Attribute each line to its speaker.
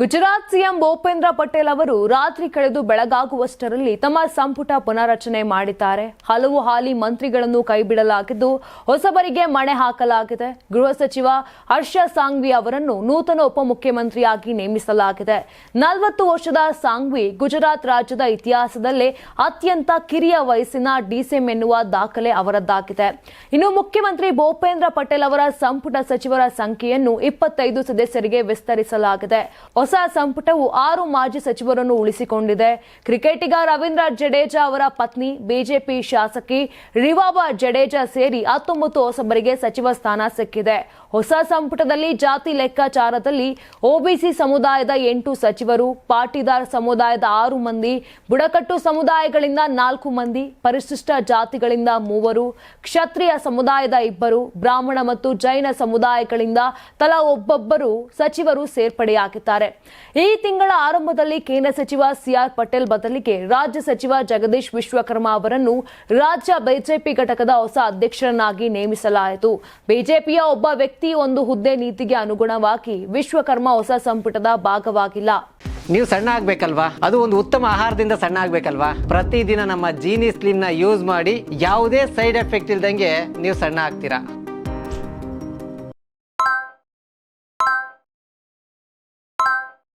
Speaker 1: Gujarat CM Bhupendra Patel ಅವರು ರಾತ್ರಿ ಕಳೆದು ಬೆಳಗಾಗುವಷ್ಟರಲ್ಲಿ ತಮ್ಮ ಸಂಪುಟ ಪುನಾರಚನೆ ಮಾಡಿದ್ದಾರೆ. ಹಲವು ಹಾಲಿ ಮಂತ್ರಿಗಳನ್ನು ಕೈಬಿಡಲಾಗಿದ್ದು ಹೊಸಬರಿಗೆ ಮಣೆ ಹಾಕಲಾಗಿದೆ. ಗೃಹ ಸಚಿವ ಹರ್ಷ ಸಾಂಘ್ವಿ ಅವರನ್ನು ನೂತನ ಉಪಮುಖ್ಯಮಂತ್ರಿಯಾಗಿ ನೇಮಿಸಲಾಗಿದೆ. ನಲವತ್ತು ವರ್ಷದ ಸಾಂಗ್ವಿ ಗುಜರಾತ್ ರಾಜ್ಯದ ಇತಿಹಾಸದಲ್ಲೇ ಅತ್ಯಂತ ಕಿರಿಯ ವಯಸ್ಸಿನ ಡಿಸಿಎಂ ಎನ್ನುವ ದಾಖಲೆ ಅವರದ್ದಾಗಿದೆ. ಇನ್ನು ಮುಖ್ಯಮಂತ್ರಿ ಭೂಪೇಂದ್ರ ಪಟೇಲ್ ಅವರ ಸಂಪುಟ ಸಚಿವರ ಸಂಖ್ಯೆಯನ್ನು ಇಪ್ಪತ್ತೈದು ಸದಸ್ಯರಿಗೆ ವಿಸ್ತರಿಸಲಾಗಿದೆ. ಹೊಸ ಸಂಪುಟವು ಆರು ಮಾಜಿ ಸಚಿವರನ್ನು ಉಳಿಸಿಕೊಂಡಿದೆ. ಕ್ರಿಕೆಟಿಗ ರವೀಂದ್ರ ಜಡೇಜಾ ಅವರ ಪತ್ನಿ, ಬಿಜೆಪಿ ಶಾಸಕಿ ರಿವಾಬಾ ಜಡೇಜಾ ಸೇರಿ ಹತ್ತೊಂಬತ್ತು ಹೊಸಬರಿಗೆ ಸಚಿವ ಸ್ಥಾನ ಸಿಕ್ಕಿದೆ. ಹೊಸ ಸಂಪುಟದಲ್ಲಿ ಜಾತಿ ಲೆಕ್ಕಾಚಾರದಲ್ಲಿ ಒಬಿಸಿ ಸಮುದಾಯದ ಎಂಟು ಸಚಿವರು, ಪಾಟಿದಾರ್ ಸಮುದಾಯದ ಆರು ಮಂದಿ, ಬುಡಕಟ್ಟು ಸಮುದಾಯಗಳಿಂದ ನಾಲ್ಕು ಮಂದಿ, ಪರಿಶಿಷ್ಟ ಜಾತಿಗಳಿಂದ ಮೂವರು, ಕ್ಷತ್ರಿಯ ಸಮುದಾಯದ ಇಬ್ಬರು, ಬ್ರಾಹ್ಮಣ ಮತ್ತು ಜೈನ ಸಮುದಾಯಗಳಿಂದ ತಲಾ ಒಬ್ಬೊಬ್ಬರು ಸಚಿವರು ಸೇರ್ಪಡೆಯಾಗಿದ್ದಾರೆ. ಈ ತಿಂಗಳ ಆರಂಭದಲ್ಲಿ ಕೇಂದ್ರ ಸಚಿವ ಸಿಆರ್ ಪಟೇಲ್ ಬದಲಿಗೆ ರಾಜ್ಯ ಸಚಿವ ಜಗದೀಶ್ ವಿಶ್ವಕರ್ಮ ಅವರನ್ನು ರಾಜ್ಯ ಬಿಜೆಪಿ ಘಟಕದ ಹೊಸ ಅಧ್ಯಕ್ಷರನ್ನಾಗಿ ನೇಮಿಸಲಾಯಿತು. ಬಿಜೆಪಿಯ ಒಬ್ಬ ವ್ಯಕ್ತಿ ಒಂದು ಹುದ್ದೆ ನೀತಿಗೆ ಅನುಗುಣವಾಗಿ ವಿಶ್ವಕರ್ಮ ಹೊಸ ಸಂಪುಟದ ಭಾಗವಾಗಿಲ್ಲ.
Speaker 2: ನೀವು ಸಣ್ಣ ಆಗ್ಬೇಕಲ್ವಾ? ಅದು ಒಂದು ಉತ್ತಮ ಆಹಾರದಿಂದ ಸಣ್ಣ ಆಗ್ಬೇಕಲ್ವಾ? ಪ್ರತಿದಿನ ನಮ್ಮ ಜೀನಿ ಸ್ಲಿಮ್ನ ಯೂಸ್ ಮಾಡಿ ಯಾವುದೇ ಸೈಡ್ ಎಫೆಕ್ಟ್ ಇಲ್ದಂಗೆ ನೀವು ಸಣ್ಣ ಆಗ್ತೀರಾ?